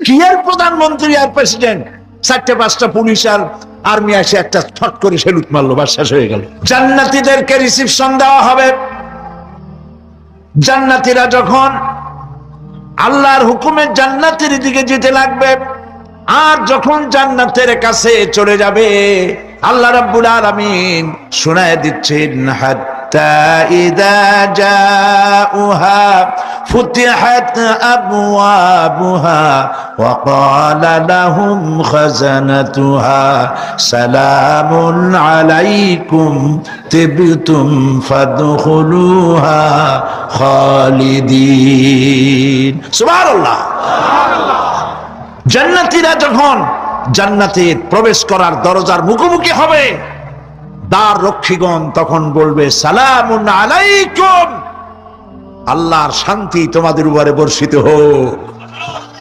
কি আর প্রধানমন্ত্রী আর প্রেসিডেন্ট চারটে, পাঁচটা পুলিশ আর আর্মি এসে একটা ছট করে সেলুট মারলো বা শেষ হয়ে গেল। জান্নাতীদেরকে রিসিপশন দেওয়া হবে। জান্নাতীরা যখন আল্লাহর হুকুমের জান্নাতের দিকে যেতে লাগবে, আর যখন জান্নাতের কাছে চলে যাবে, আল্লাহ রাব্বুল আলামিন শোনায় দিচ্ছেন, হাত্তা ইদা জাউহা আবওয়াবুহা ওয়া ক্বালা লাহুম খাজানাতুহা সালামুন আলাইকুম তিবতুম ফাদখুলুহা খালিদিন সুবহানাল্লাহ। জান্নাতীরা যখন জান্নাতে প্রবেশ করার দরজার মুখোমুখি হবে, দ্বার রক্ষীগণ তখন বলবে, সালামুন আলাইকুম। আল্লাহর শান্তি তোমাদের উপরে বর্ষিত হোক।